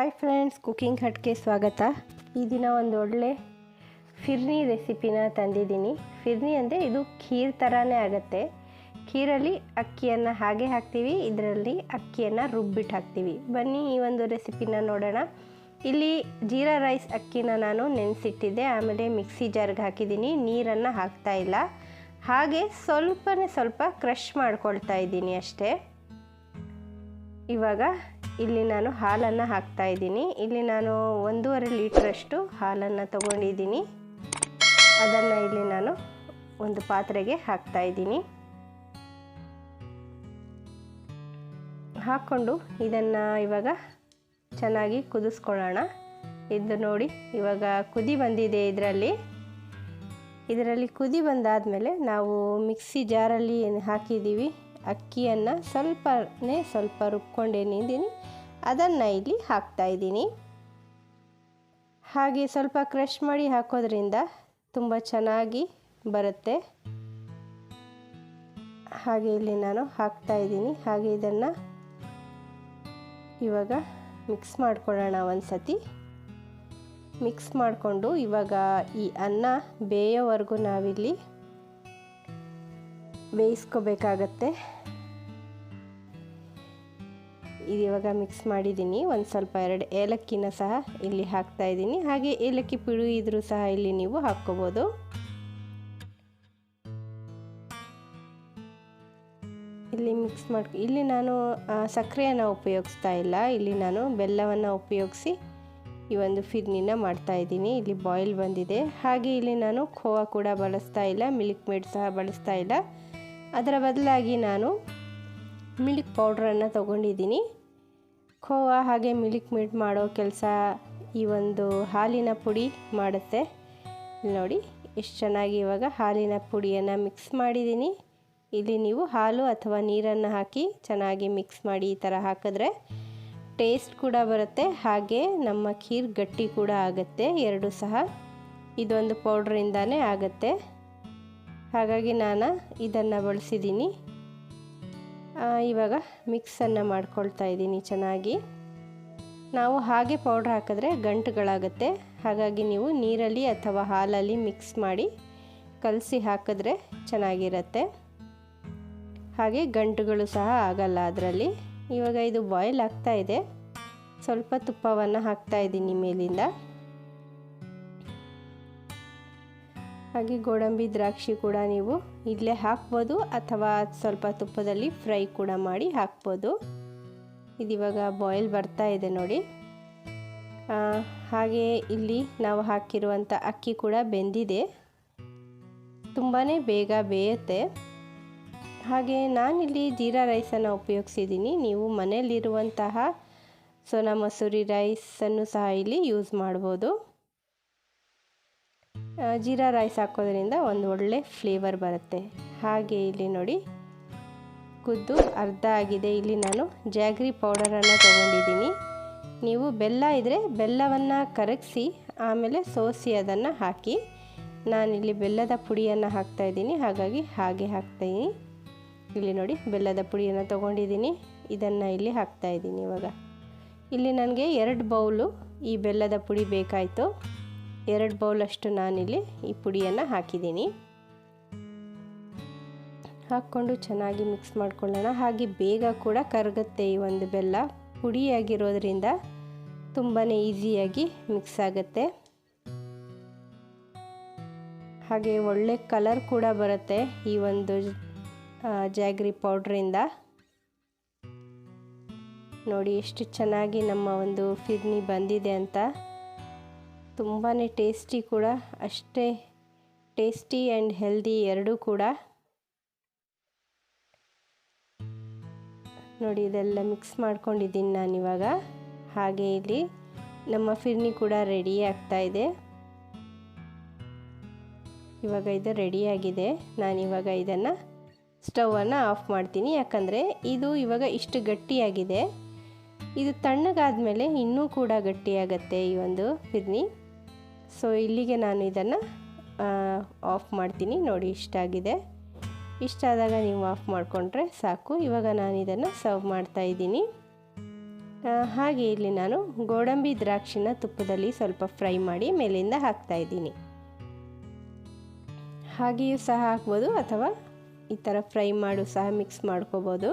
Hi friends cooking ಹಟ್ಗೆ ಸ್ವಾಗತ. ಈ ದಿನ ಒಂದು ಒಳ್ಳೆ ಫಿರ್ನಿ ರೆಸಿಪಿನ ತಂದಿದ್ದೀನಿ. ಫಿರ್ನಿ ಅಂದರೆ ಇದು ಖೀರ್ ಥರನೇ ಆಗುತ್ತೆ. ಖೀರಲ್ಲಿ ಅಕ್ಕಿಯನ್ನು ಹಾಗೆ ಹಾಕ್ತೀವಿ, ಇದರಲ್ಲಿ ಅಕ್ಕಿಯನ್ನು ರುಬ್ಬಿಟ್ಟು ಹಾಕ್ತೀವಿ. ಬನ್ನಿ ಈ ಒಂದು ರೆಸಿಪಿನ ನೋಡೋಣ. ಇಲ್ಲಿ ಜೀರಾ ರೈಸ್ ಅಕ್ಕಿನ ನಾನು ನೆನೆಸಿಟ್ಟಿದ್ದೆ, ಆಮೇಲೆ ಮಿಕ್ಸಿ ಜಾರ್ಗೆ ಹಾಕಿದ್ದೀನಿ. ನೀರನ್ನು ಹಾಕ್ತಾ ಇಲ್ಲ. ಹಾಗೆ ಸ್ವಲ್ಪನೇ ಸ್ವಲ್ಪ ಕ್ರಷ್ ಮಾಡ್ಕೊಳ್ತಾ ಇದ್ದೀನಿ ಅಷ್ಟೇ. ಇವಾಗ ಇಲ್ಲಿ ನಾನು ಹಾಲನ್ನು ಹಾಕ್ತಾ ಇದ್ದೀನಿ. ಇಲ್ಲಿ ನಾನು ಒಂದೂವರೆ ಲೀಟ್ರಷ್ಟು ಹಾಲನ್ನು ತಗೊಂಡಿದ್ದೀನಿ. ಅದನ್ನು ಇಲ್ಲಿ ನಾನು ಒಂದು ಪಾತ್ರೆಗೆ ಹಾಕ್ತಾ ಇದ್ದೀನಿ. ಹಾಕ್ಕೊಂಡು ಇದನ್ನು ಇವಾಗ ಚೆನ್ನಾಗಿ ಕುದಿಸ್ಕೊಳ್ಳೋಣ. ಇದು ನೋಡಿ, ಇವಾಗ ಕುದಿ ಬಂದಿದೆ ಇದರಲ್ಲಿ. ಇದರಲ್ಲಿ ಕುದಿ ಬಂದಾದಮೇಲೆ ನಾವು ಮಿಕ್ಸಿ ಜಾರಲ್ಲಿ ಹಾಕಿದ್ದೀವಿ. ಅಕ್ಕಿಯನ್ನು ಸ್ವಲ್ಪನೇ ಸ್ವಲ್ಪ ರುಬ್ಕೊಂಡೇನಿದ್ದೀನಿ ಅದನ್ನು ಇಲ್ಲಿ ಹಾಕ್ತಾ ಇದ್ದೀನಿ. ಹಾಗೆ ಸ್ವಲ್ಪ ಕ್ರಷ್ ಮಾಡಿ ಹಾಕೋದ್ರಿಂದ ತುಂಬ ಚೆನ್ನಾಗಿ ಬರುತ್ತೆ. ಹಾಗೆ ಇಲ್ಲಿ ನಾನು ಹಾಕ್ತಾ ಇದ್ದೀನಿ. ಹಾಗೆ ಇದನ್ನು ಇವಾಗ ಮಿಕ್ಸ್ ಮಾಡ್ಕೊಳ್ಳೋಣ ಒಂದು ಸತಿ ಮಿಕ್ಸ್ ಮಾಡಿಕೊಂಡು ಇವಾಗ ಈ ಅನ್ನ ಬೇಯೋವರೆಗೂ ನಾವಿಲ್ಲಿ ಬೇಯಿಸ್ಕೋಬೇಕಾಗತ್ತೆ. ಇದು ಇವಾಗ ಮಿಕ್ಸ್ ಮಾಡಿದ್ದೀನಿ. ಒಂದು ಸ್ವಲ್ಪ ಎರಡು ಏಲಕ್ಕಿನ ಸಹ ಇಲ್ಲಿ ಹಾಕ್ತಾ ಇದ್ದೀನಿ. ಹಾಗೆ ಏಲಕ್ಕಿ ಪುಡಿ ಇದ್ರೂ ಸಹ ಇಲ್ಲಿ ನೀವು ಹಾಕ್ಕೋಬೋದು. ಇಲ್ಲಿ ಮಿಕ್ಸ್ ಮಾಡಿ ಇಲ್ಲಿ ನಾನು ಸಕ್ಕರೆಯನ್ನು ಉಪಯೋಗಿಸ್ತಾ ಇಲ್ಲ. ಇಲ್ಲಿ ನಾನು ಬೆಲ್ಲವನ್ನು ಉಪಯೋಗಿಸಿ ಈ ಒಂದು ಫಿರ್ನಿನ ಮಾಡ್ತಾ ಇದ್ದೀನಿ. ಇಲ್ಲಿ ಬಾಯ್ಲ್ ಬಂದಿದೆ. ಹಾಗೆ ಇಲ್ಲಿ ನಾನು ಖೋವಾ ಕೂಡ ಬಳಸ್ತಾ ಇಲ್ಲ. ಮಿಲ್ಕ್ ಮೇಡ್ ಸಹ ಬಳಸ್ತಾ ಇಲ್ಲ. ಅದರ ಬದಲಾಗಿ ನಾನು ಮಿಲ್ಕ್ ಪೌಡ್ರನ್ನು ತಗೊಂಡಿದ್ದೀನಿ. ಖೋವಾ ಹಾಗೆ ಮಿಲ್ಕ್ ಮೇಡ್ ಮಾಡೋ ಕೆಲಸ ಈ ಒಂದು ಹಾಲಿನ ಪುಡಿ ಮಾಡುತ್ತೆ. ನೋಡಿ, ಎಷ್ಟು ಚೆನ್ನಾಗಿ ಇವಾಗ ಹಾಲಿನ ಪುಡಿಯನ್ನು ಮಿಕ್ಸ್ ಮಾಡಿದ್ದೀನಿ. ಇಲ್ಲಿ ನೀವು ಹಾಲು ಅಥವಾ ನೀರನ್ನು ಹಾಕಿ ಚೆನ್ನಾಗಿ ಮಿಕ್ಸ್ ಮಾಡಿ ಈ ಥರ ಹಾಕಿದ್ರೆ ಟೇಸ್ಟ್ ಕೂಡ ಬರುತ್ತೆ, ಹಾಗೆ ನಮ್ಮ ಖೀರ್ ಗಟ್ಟಿ ಕೂಡ ಆಗುತ್ತೆ, ಎರಡು ಸಹ ಇದೊಂದು ಪೌಡ್ರಿಂದಾನೇ ಆಗುತ್ತೆ. ಹಾಗಾಗಿ ನಾನು ಇದನ್ನು ಬಳಸಿದ್ದೀನಿ. ಇವಾಗ ಮಿಕ್ಸನ್ನು ಮಾಡ್ಕೊಳ್ತಾ ಇದ್ದೀನಿ ಚೆನ್ನಾಗಿ. ನಾವು ಹಾಗೆ ಪೌಡ್ರ್ ಹಾಕಿದ್ರೆ ಗಂಟುಗಳಾಗುತ್ತೆ. ಹಾಗಾಗಿ ನೀವು ನೀರಲ್ಲಿ ಅಥವಾ ಹಾಲಲ್ಲಿ ಮಿಕ್ಸ್ ಮಾಡಿ ಕಲಸಿ ಹಾಕಿದ್ರೆ ಚೆನ್ನಾಗಿರುತ್ತೆ. ಹಾಗೆ ಗಂಟುಗಳು ಸಹ ಆಗಲ್ಲ ಅದರಲ್ಲಿ. ಇವಾಗ ಇದು ಬಾಯ್ಲ್ ಆಗ್ತಾ ಇದೆ. ಸ್ವಲ್ಪ ತುಪ್ಪವನ್ನು ಹಾಕ್ತಾ ಇದ್ದೀನಿ ಮೇಲಿಂದ. ಹಾಗೆ ಗೋಡಂಬಿ ದ್ರಾಕ್ಷಿ ಕೂಡ ನೀವು ಇಲ್ಲೇ ಹಾಕ್ಬೋದು ಅಥವಾ ಸ್ವಲ್ಪ ತುಪ್ಪದಲ್ಲಿ ಫ್ರೈ ಕೂಡ ಮಾಡಿ ಹಾಕ್ಬೋದು. ಇದಿವಾಗ ಬಾಯ್ಲ್ ಬರ್ತಾ ಇದೆ ನೋಡಿ. ಹಾಗೆ ಇಲ್ಲಿ ನಾವು ಹಾಕಿರುವಂಥ ಅಕ್ಕಿ ಕೂಡ ಬೆಂದಿದೆ. ತುಂಬಾ ಬೇಗ ಬೇಯುತ್ತೆ. ಹಾಗೆ ನಾನಿಲ್ಲಿ ಜೀರಾ ರೈಸನ್ನು ಉಪಯೋಗಿಸಿದ್ದೀನಿ. ನೀವು ಮನೆಯಲ್ಲಿರುವಂತಹ ಸೋನಾ ಮಸೂರಿ ರೈಸನ್ನು ಸಹ ಇಲ್ಲಿ ಯೂಸ್ ಮಾಡ್ಬೋದು. ಜೀರಾ ರೈಸ್ ಹಾಕೋದ್ರಿಂದ ಒಂದು ಒಳ್ಳೆ ಫ್ಲೇವರ್ ಬರುತ್ತೆ. ಹಾಗೆ ಇಲ್ಲಿ ನೋಡಿ, ಕುದ್ದು ಅರ್ಧ ಆಗಿದೆ. ಇಲ್ಲಿ ನಾನು ಜಾಗ್ರಿ ಪೌಡರನ್ನು ತೊಗೊಂಡಿದ್ದೀನಿ. ನೀವು ಬೆಲ್ಲ ಇದ್ದರೆ ಬೆಲ್ಲವನ್ನು ಕರಗಿಸಿ, ಆಮೇಲೆ ಸೋಸಿ ಅದನ್ನು ಹಾಕಿ, ನಾನಿಲ್ಲಿ ಬೆಲ್ಲದ ಪುಡಿಯನ್ನು ಹಾಕ್ತಾಯಿದ್ದೀನಿ ಹಾಗಾಗಿ ಹಾಗೆ ಹಾಕ್ತಾಯಿದ್ದೀನಿ ಇಲ್ಲಿ ನೋಡಿ, ಬೆಲ್ಲದ ಪುಡಿಯನ್ನು ತೊಗೊಂಡಿದ್ದೀನಿ. ಇದನ್ನು ಇಲ್ಲಿ ಹಾಕ್ತಾಯಿದ್ದೀನಿ ಇವಾಗ. ಇಲ್ಲಿ ನನಗೆ ಎರಡು ಬೌಲು ಈ ಬೆಲ್ಲದ ಪುಡಿ ಬೇಕಾಯಿತು. ಎರಡು ಬೌಲಷ್ಟು ನಾನಿಲ್ಲಿ ಈ ಪುಡಿಯನ್ನು ಹಾಕಿದ್ದೀನಿ. ಹಾಕ್ಕೊಂಡು ಚೆನ್ನಾಗಿ ಮಿಕ್ಸ್ ಮಾಡ್ಕೊಳ್ಳೋಣ. ಹಾಗೆ ಬೇಗ ಕೂಡ ಕರಗುತ್ತೆ ಈ ಒಂದು ಬೆಲ್ಲ. ಪುಡಿಯಾಗಿರೋದ್ರಿಂದ ತುಂಬಾ ಈಸಿಯಾಗಿ ಮಿಕ್ಸ್ ಆಗುತ್ತೆ. ಹಾಗೆ ಒಳ್ಳೆ ಕಲರ್ ಕೂಡ ಬರುತ್ತೆ ಈ ಒಂದು ಜಾಗ್ರಿ ಪೌಡ್ರಿಂದ. ನೋಡಿ ಎಷ್ಟು ಚೆನ್ನಾಗಿ ನಮ್ಮ ಒಂದು ಫಿರ್ನಿ ಬಂದಿದೆ ಅಂತ. ತುಂಬಾ ಟೇಸ್ಟಿ ಕೂಡ, ಅಷ್ಟೇ ಟೇಸ್ಟಿ ಆ್ಯಂಡ್ ಹೆಲ್ದಿ ಎರಡೂ ಕೂಡ. ನೋಡಿ, ಇದೆಲ್ಲ ಮಿಕ್ಸ್ ಮಾಡ್ಕೊಂಡಿದ್ದೀನಿ ನಾನಿವಾಗ ಹಾಗೆ ಇಲ್ಲಿ ನಮ್ಮ ಫಿರ್ನಿ ಕೂಡ ರೆಡಿ ಆಗ್ತಾ ಇದೆ. ಇವಾಗ ಇದು ರೆಡಿಯಾಗಿದೆ ನಾನಿವಾಗ ಇದನ್ನು ಸ್ಟವನ್ನು ಆಫ್ ಮಾಡ್ತೀನಿ. ಯಾಕಂದರೆ ಇದು ಇವಾಗ ಇಷ್ಟು ಗಟ್ಟಿಯಾಗಿದೆ. ಇದು ತಣ್ಣಗಾದಮೇಲೆ ಇನ್ನೂ ಕೂಡ ಗಟ್ಟಿಯಾಗತ್ತೆ ಈ ಒಂದು ಫಿರ್ನಿ. ಸೊ ಇಲ್ಲಿಗೆ ನಾನು ಇದನ್ನು ಆಫ್ ಮಾಡ್ತೀನಿ. ನೋಡಿ ಇಷ್ಟಾಗಿದೆ ಇಷ್ಟಾದಾಗ ನೀವು ಆಫ್ ಮಾಡಿಕೊಂಡ್ರೆ ಸಾಕು. ಇವಾಗ ನಾನು ಇದನ್ನು ಸರ್ವ್ ಮಾಡ್ತಾ ಇದ್ದೀನಿ. ಹಾಗೆ ಇಲ್ಲಿ ನಾನು ಗೋಡಂಬಿ ದ್ರಾಕ್ಷಿನ ತುಪ್ಪದಲ್ಲಿ ಸ್ವಲ್ಪ ಫ್ರೈ ಮಾಡಿ ಮೇಲಿಂದ ಹಾಕ್ತಾ ಇದ್ದೀನಿ. ಹಾಗೆಯೂ ಸಹ ಹಾಕ್ಬೋದು, ಅಥವಾ ಈ ಥರ ಫ್ರೈ ಮಾಡು ಸಹ ಮಿಕ್ಸ್ ಮಾಡ್ಕೋಬೋದು.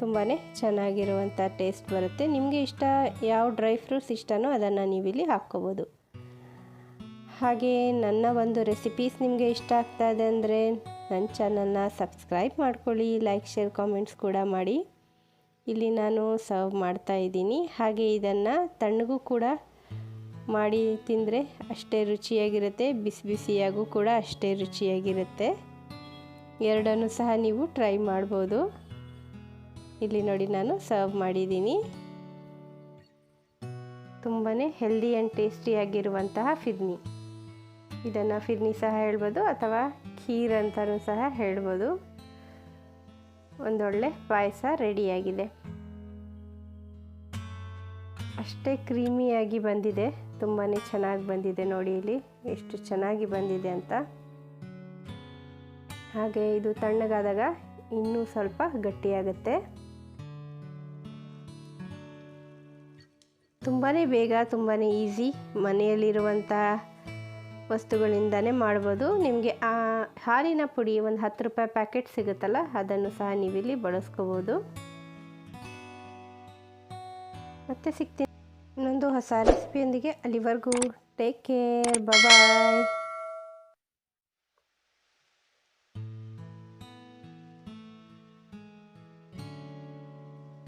ತುಂಬಾ ಚೆನ್ನಾಗಿರುವಂಥ ಟೇಸ್ಟ್ ಬರುತ್ತೆ. ನಿಮಗೆ ಇಷ್ಟ, ಯಾವ ಡ್ರೈ ಫ್ರೂಟ್ಸ್ ಇಷ್ಟನೋ ಅದನ್ನು ನೀವಿಲ್ಲಿ ಹಾಕ್ಕೋಬೋದು. ಹಾಗೆ ನನ್ನ ಒಂದು ರೆಸಿಪೀಸ್ ನಿಮಗೆ ಇಷ್ಟ ಆಗ್ತಾ ಇದೆ ಅಂದರೆ ನನ್ನ ಚಾನಲ್ನ ಸಬ್ಸ್ಕ್ರೈಬ್ ಮಾಡ್ಕೊಳ್ಳಿ ಲೈಕ್ ಶೇರ್ ಕಾಮೆಂಟ್ಸ್ ಕೂಡ ಮಾಡಿ. ಇಲ್ಲಿ ನಾನು ಸರ್ವ್ ಮಾಡ್ತಾ ಇದ್ದೀನಿ. ಹಾಗೆ ಇದನ್ನು ತಣ್ಣಗೂ ಕೂಡ ಮಾಡಿ ತಿಂದರೆ ಅಷ್ಟೇ ರುಚಿಯಾಗಿರುತ್ತೆ, ಬಿಸಿ ಬಿಸಿಯಾಗೂ ಕೂಡ ಅಷ್ಟೇ ರುಚಿಯಾಗಿರುತ್ತೆ. ಎರಡನ್ನೂ ಸಹ ನೀವು ಟ್ರೈ ಮಾಡ್ಬೋದು. ಇಲ್ಲಿ ನೋಡಿ ನಾನು ಸರ್ವ್ ಮಾಡಿದ್ದೀನಿ. ತುಂಬಾ ಹೆಲ್ದಿ ಆ್ಯಂಡ್ ಟೇಸ್ಟಿಯಾಗಿರುವಂತಹ ಫಿರ್ನಿ ಇದನ್ನು ಫಿರ್ನಿ ಸಹ ಹೇಳ್ಬೋದು, ಅಥವಾ ಖೀರ್ ಅಂತಲೂ ಸಹ ಹೇಳ್ಬೋದು. ಒಂದೊಳ್ಳೆ ಪಾಯಸ ರೆಡಿಯಾಗಿದೆ. ಅಷ್ಟೇ ಕ್ರೀಮಿಯಾಗಿ ಬಂದಿದೆ ತುಂಬಾ ಚೆನ್ನಾಗಿ ಬಂದಿದೆ ನೋಡಿ ಇಲ್ಲಿ, ಎಷ್ಟು ಚೆನ್ನಾಗಿ ಬಂದಿದೆ ಅಂತ. ಹಾಗೆ ಇದು ತಣ್ಣಗಾದಾಗ ಇನ್ನೂ ಸ್ವಲ್ಪ ಗಟ್ಟಿಯಾಗುತ್ತೆ. ತುಂಬಾ ಬೇಗ ತುಂಬಾ ಈಸಿ ಮನೆಯಲ್ಲಿರುವಂಥ ವಸ್ತುಗಳಿಂದನೇ ಮಾಡ್ಬೋದು. ನಿಮಗೆ ಆ ಹಾಲಿನ ಪುಡಿ ಒಂದು ಹತ್ತು ರೂಪಾಯಿ ಪ್ಯಾಕೆಟ್ ಸಿಗುತ್ತಲ್ಲ, ಅದನ್ನು ಸಹ ನೀವಿಲ್ಲಿ ಬಳಸ್ಕೋಬೋದು. ಮತ್ತೆ ಸಿಗ್ತೀನಿ ಇನ್ನೊಂದು ಹೊಸ ರೆಸಿಪಿಯೊಂದಿಗೆ ಅಲ್ಲಿವರೆಗೂ ಟೇಕ್ ಕೇರ್ ಬಾಯ್